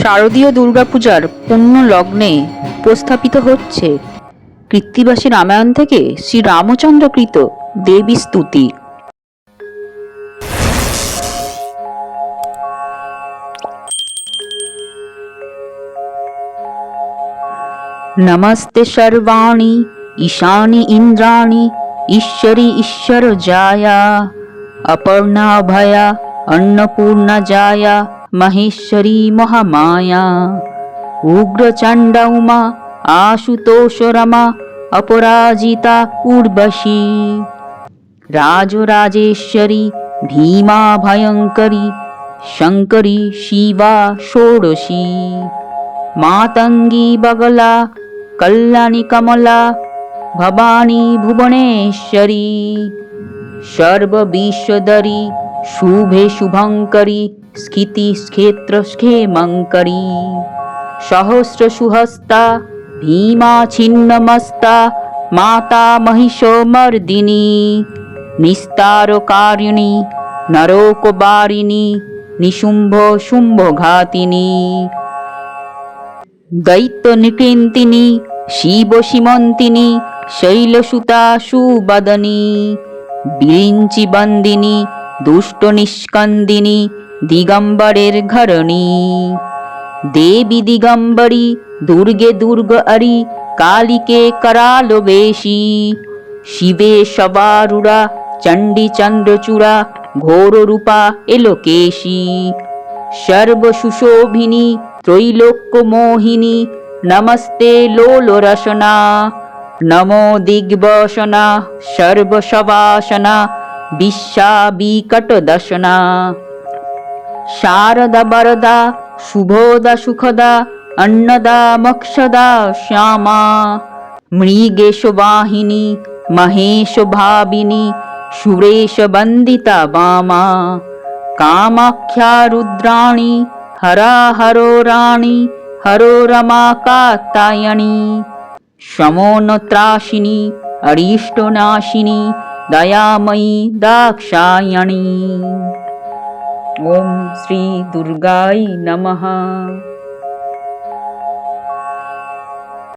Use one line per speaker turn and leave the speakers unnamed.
শারদীয় দুর্গাপূজার পূর্ণ লগ্নে উপস্থাপিত হচ্ছে কৃত্তিবাসী রামায়ণ থেকে শ্রী রামচন্দ্র কৃত দেবী স্তুতি। নমস্তে সর্বাণি, ঈশানি ইন্দ্রাণী, ঈশ্বরী ঈশ্বর জায়া অপর্ণা অভয়া অন্নপূর্ণা জায়া महेश्वरी महामाया उग्रचण्डा उमा आशुतोषरमा अपराजिता उर्वशी राजराजेश्वरी भीमा भयङ्करी शङ्करी शिवा षोडशी मातङ्गी बगला कल्याणी कमला শুভে শুভঙ্করী স্ফীতি ক্ষেত্র ক্ষেমঙ্করী সহস্র সুহস্তা, ভীমা ছিন্নমস্তা, মাতা মহিষো মর্দিনী নিস্তারকারিণী নরকবারিণী নিশুম্ভ শুম্ভঘাতিনী। দৈত্য নিকৃন্তিনী শিব সীমন্তিনী শৈলসুতা সুবদনী বিলিঞ্চি বন্দিনী দুষ্ট নিষ্কন্দিনী দিগম্বরের ঘরণী। দেবী দিগম্বরী, দুর্গে দুর্গ আরি, কালিকে করালো বেশি। শিবে সবারুরা চণ্ডী চন্দ্রচূড়া ঘোর রূপা এলোকেশী সর্বসুশোভিনী ত্রৈলোক্য মোহিনী, নমস্তে লোলরসনা। নমো দিগ্বসনা, সর্বসবাসনা। বিশ্বাবিকটদশনা শারদা বরদা শুভদা সুখদা, অন্নদা মক্ষদা, শ্যামা। মৃগেশ বাহিনী, মহেশ ভাবিনী, সুরেশ বন্দিতা বামা। কামাখ্যা রুদ্রাণী, হরা হরো রাণী, হরো রমা কাত্তায়ণী সমনত্রাশিনী অরিষ্টনাশিনী दयामयी दाक्षायणी। ॐ श्री दुर्गायै नमः।